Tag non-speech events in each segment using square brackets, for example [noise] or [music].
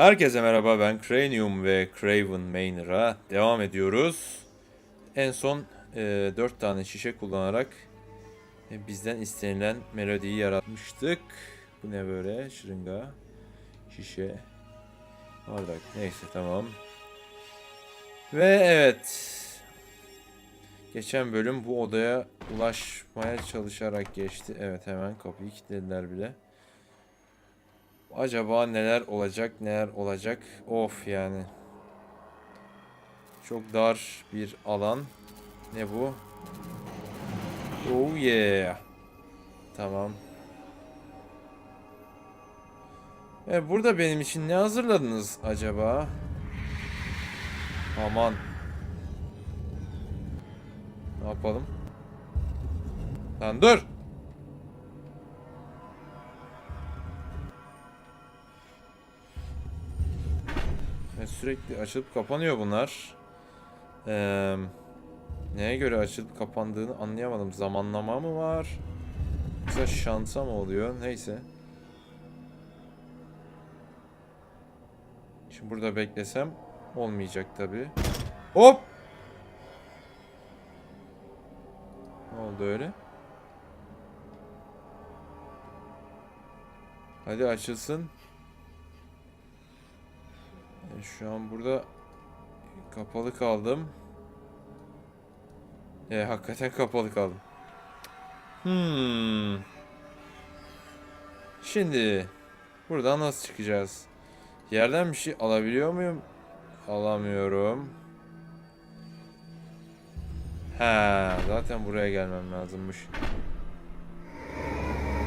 Herkese merhaba ben Cranium ve Craven Mainer'a devam ediyoruz. En son e, 4 tane şişe kullanarak e, bizden istenilen melodiyi yaratmıştık. Bu ne böyle? Şırınga, şişe, bardak. Neyse tamam. Ve evet. Geçen bölüm bu odaya ulaşmaya çalışarak geçti. Evet hemen kapıyı kilitlediler bile. Acaba neler olacak neler olacak of yani. Çok dar bir alan. Ne bu? Oh yeah. Tamam. E burada benim için ne hazırladınız acaba? Aman. Ne yapalım? Lan dur. Sürekli açılıp kapanıyor bunlar. Eee neye göre açılıp kapandığını anlayamadım. Zamanlama mı var? Yoksa şansa mı oluyor? Neyse. Şimdi burada beklesem olmayacak tabi. Hop! Ne oldu öyle? Hadi açılsın. E, Şu an burada kapalı kaldım. E, hakikaten kapalı kaldım. Hmm. Şimdi buradan nasıl çıkacağız? Yerden bir şey alabiliyor muyum? Alamıyorum. Ha, zaten buraya gelmem lazımmış.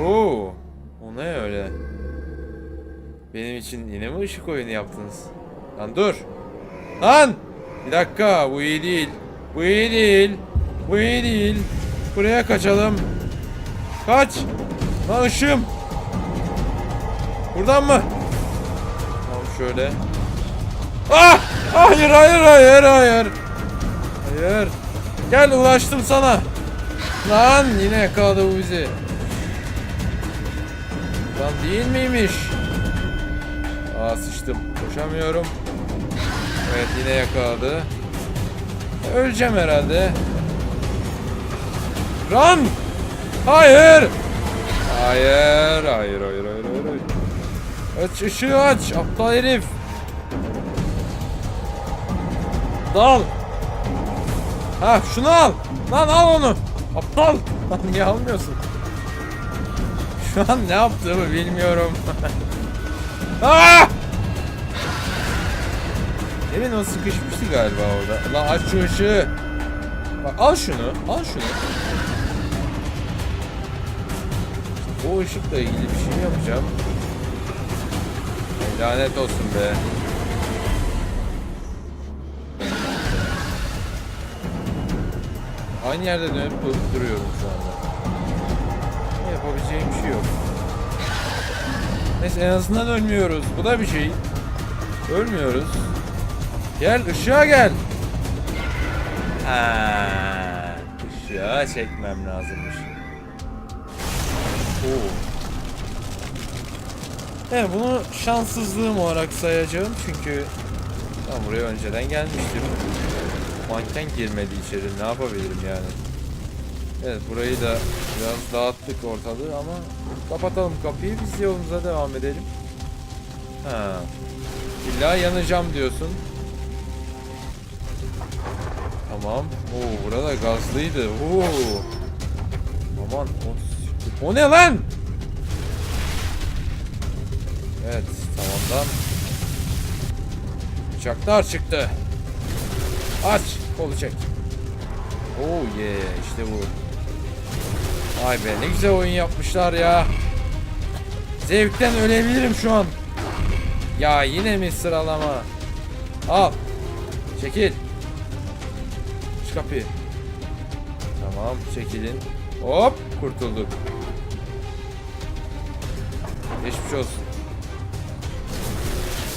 Oo, o ne öyle? Benim için yine mi ışık oyunu yaptınız? Lan dur. Lan! Bir dakika bu iyi değil. Bu iyi değil. Bu iyi değil. Buraya kaçalım. Kaç. Lan ışığım. Buradan mı? Tamam şöyle. Ah! Hayır hayır hayır hayır. Hayır. Gel ulaştım sana. Lan yine yakaladı bu bizi. Lan değil miymiş? Aa sıçtım. Koşamıyorum. Evet yine yakaladı. Öleceğim herhalde. Run! Hayır! Hayır, hayır, hayır, hayır, hayır. Aç ışığı aç, aptal herif. Dal. Ha, şunu al. Lan al onu. Aptal. Lan niye almıyorsun? Şu an ne yaptığımı bilmiyorum. [laughs] Ah! Demin o sıkışmıştı galiba orada. Lan aç şu ışığı. Bak al şunu. Al şunu. O ışıkla ilgili bir şey yapacağım. Ay, lanet olsun be. Aynı yerde dönüp dur- duruyorum şu anda. Yapabileceğim bir şey yok. Neyse en azından ölmüyoruz. Bu da bir şey. Ölmüyoruz. Gel ışığa gel. Ha, ışığa çekmem lazımmış. Oo. Evet bunu şanssızlığım olarak sayacağım çünkü ben buraya önceden gelmiştim. Manken girmedi içeri ne yapabilirim yani. Evet burayı da biraz dağıttık ortalığı ama kapatalım kapıyı biz yolumuza devam edelim. Ha. İlla yanacağım diyorsun. Tamam. Oo burada gazlıydı. Oo. Aman o, o ne lan? Evet tamamdan. Bıçaklar çıktı. Aç kolu çek. Oh yeah işte bu. Vay be ne güzel oyun yapmışlar ya. Zevkten ölebilirim şu an. Ya yine mi sıralama? Al. Çekil. Kapıyı. Tamam çekilin. Hop kurtulduk. Geçmiş olsun.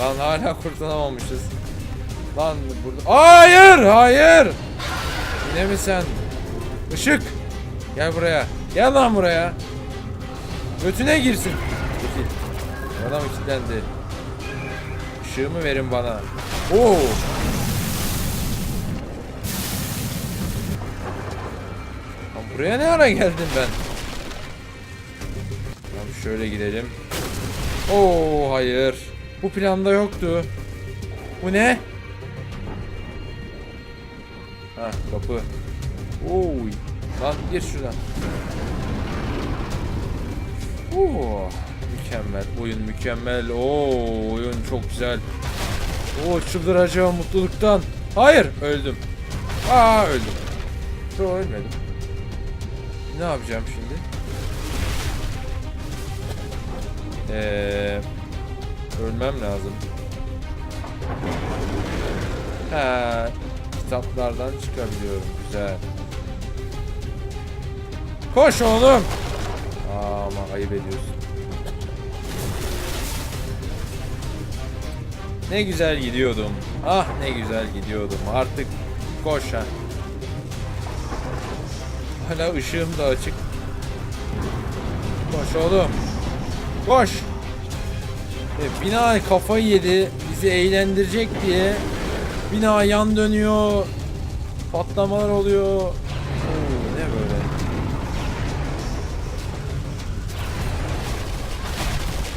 Lan hala kurtulamamışız. Lan burada. Hayır hayır. Yine mi sen? Işık. Gel buraya. Gel lan buraya. Götüne girsin. Çekil. Adam kilitlendi. ışığımı verin bana. Oo. Buraya ne ara geldim ben? Tamam şöyle gidelim. Oo hayır. Bu planda yoktu. Bu ne? Ha kapı. Oy. Lan gir şuradan. Oo. Mükemmel. Oyun mükemmel. Oo oyun çok güzel. Oo çıldıracağım mutluluktan. Hayır öldüm. Aa öldüm. Yo ölmedim. Ne yapacağım şimdi? Eee ölmem lazım. Ha, kitaplardan çıkabiliyorum. Güzel. Koş oğlum. Aa, ama ayıp ediyorsun. Ne güzel gidiyordum. Ah ne güzel gidiyordum. Artık koş ha. Hala ışığım da açık. Koş oğlum. Koş. E, bina kafayı yedi. Bizi eğlendirecek diye. Bina yan dönüyor. Patlamalar oluyor. Oo, ne böyle?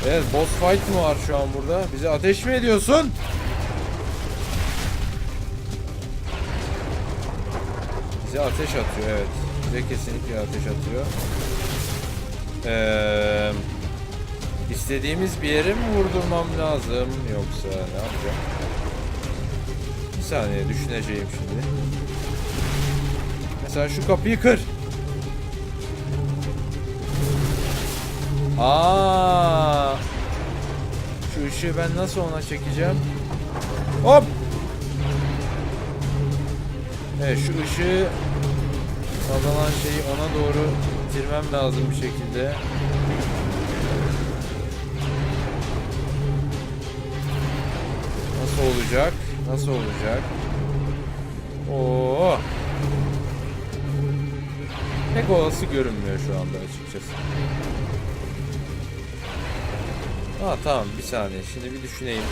Evet boss fight mı var şu an burada? Bize ateş mi ediyorsun? Bize ateş atıyor evet. Bize kesinlikle ateş atıyor. Eee... İstediğimiz bir yere mi vurdurmam lazım yoksa ne yapacağım? Bir saniye düşüneceğim şimdi. Mesela şu kapıyı kır. Aa! Şu ışığı ben nasıl ona çekeceğim? Hop! Evet şu ışığı kazanan şeyi ona doğru itirmem lazım bir şekilde. Nasıl olacak? Nasıl olacak? Oo. Pek olası görünmüyor şu anda açıkçası. Ha tamam bir saniye şimdi bir düşüneyim.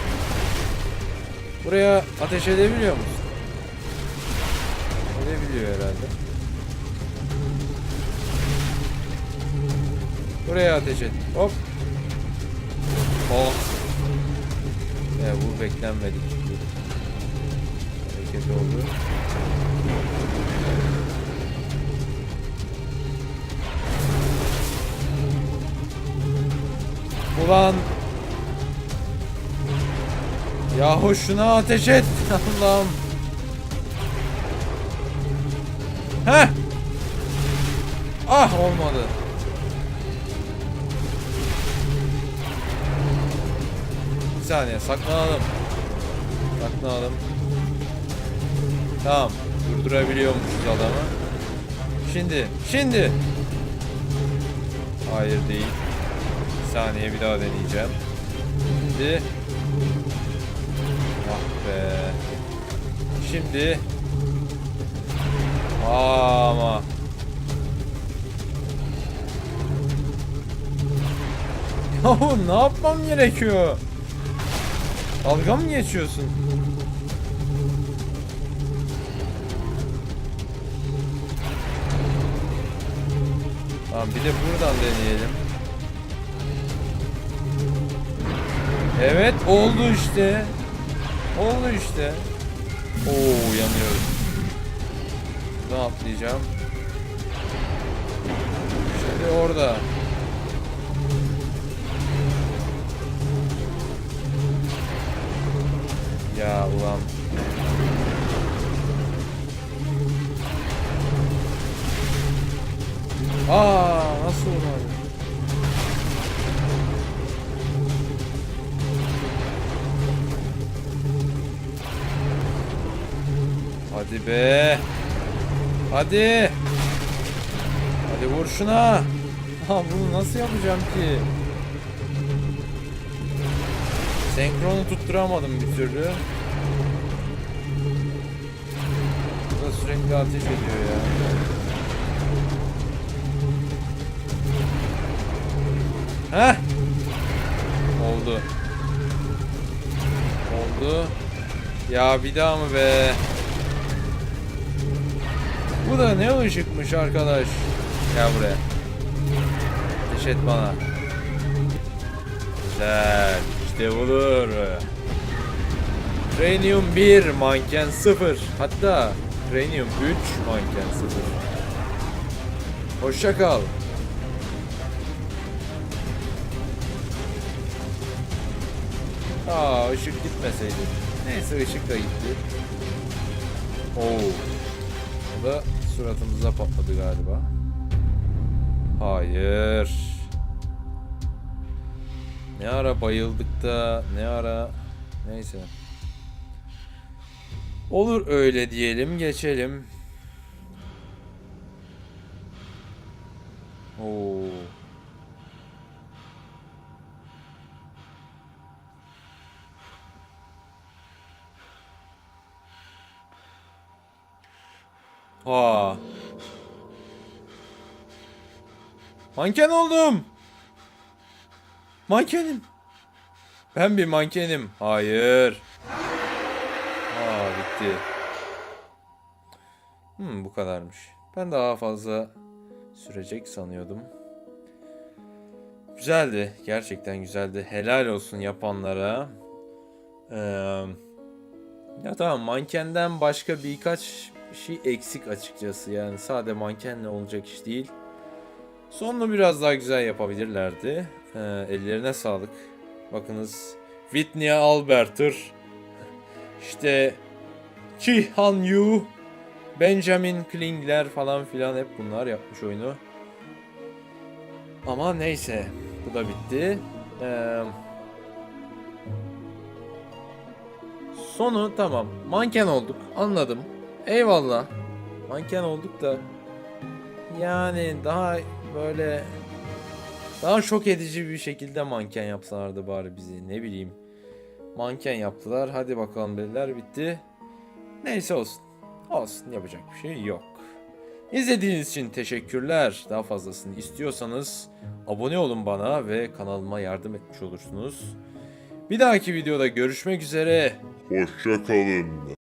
Buraya ateş edebiliyor musun? Edebiliyor herhalde. Buraya ateş et. Hop. Oh. Ya bu beklenmedik. Hareket oldu. Ulan Yahu şuna ateş et [laughs] Allah'ım Heh Ah olmadı Saniye saklanalım. Saklanalım. Tamam. Durdurabiliyormuşuz adamı. Şimdi. Şimdi. Hayır değil. Bir saniye bir daha deneyeceğim. Şimdi. Ah be. Şimdi. Aa, ama. [laughs] Yahu ne yapmam gerekiyor? Dalga mı geçiyorsun? Tamam bir de buradan deneyelim. Evet oldu işte. Oldu işte. Oo yanıyorum. Buradan atlayacağım. Şimdi orada. Be. Hadi. Hadi vur şuna. [laughs] Ha bunu nasıl yapacağım ki? Senkronu tutturamadım bir türlü. Bu da sürekli ateş ediyor ya. Heh. Oldu. oldu. Ya bir daha mı be? Bu da ne ışıkmış arkadaş. Gel buraya. Ateş et bana. Güzel. İşte budur. Cranium 1, manken 0. Hatta Cranium 3, manken 0. Hoşça kal. Aa ışık gitmeseydi. Neyse ışık da gitti. Oo. O da suratımıza patladı galiba. Hayır. Ne ara bayıldık da ne ara neyse. Olur öyle diyelim geçelim. Oo. Manken oldum. Mankenim. Ben bir mankenim. Hayır. Aa bitti. Hmm bu kadarmış. Ben daha fazla sürecek sanıyordum. Güzeldi. Gerçekten güzeldi. Helal olsun yapanlara. Ee, ya tamam mankenden başka birkaç şey eksik açıkçası. Yani sade mankenle olacak iş değil. Sonunu biraz daha güzel yapabilirlerdi. Ee, ellerine sağlık. Bakınız Whitney Alberter, işte Ki Han Yu, Benjamin Klingler falan filan hep bunlar yapmış oyunu. Ama neyse bu da bitti. Ee, sonu tamam manken olduk anladım. Eyvallah manken olduk da yani daha böyle daha şok edici bir şekilde manken yapsalardı bari bizi ne bileyim. Manken yaptılar hadi bakalım dediler bitti. Neyse olsun. Olsun yapacak bir şey yok. İzlediğiniz için teşekkürler. Daha fazlasını istiyorsanız abone olun bana ve kanalıma yardım etmiş olursunuz. Bir dahaki videoda görüşmek üzere. Hoşça kalın.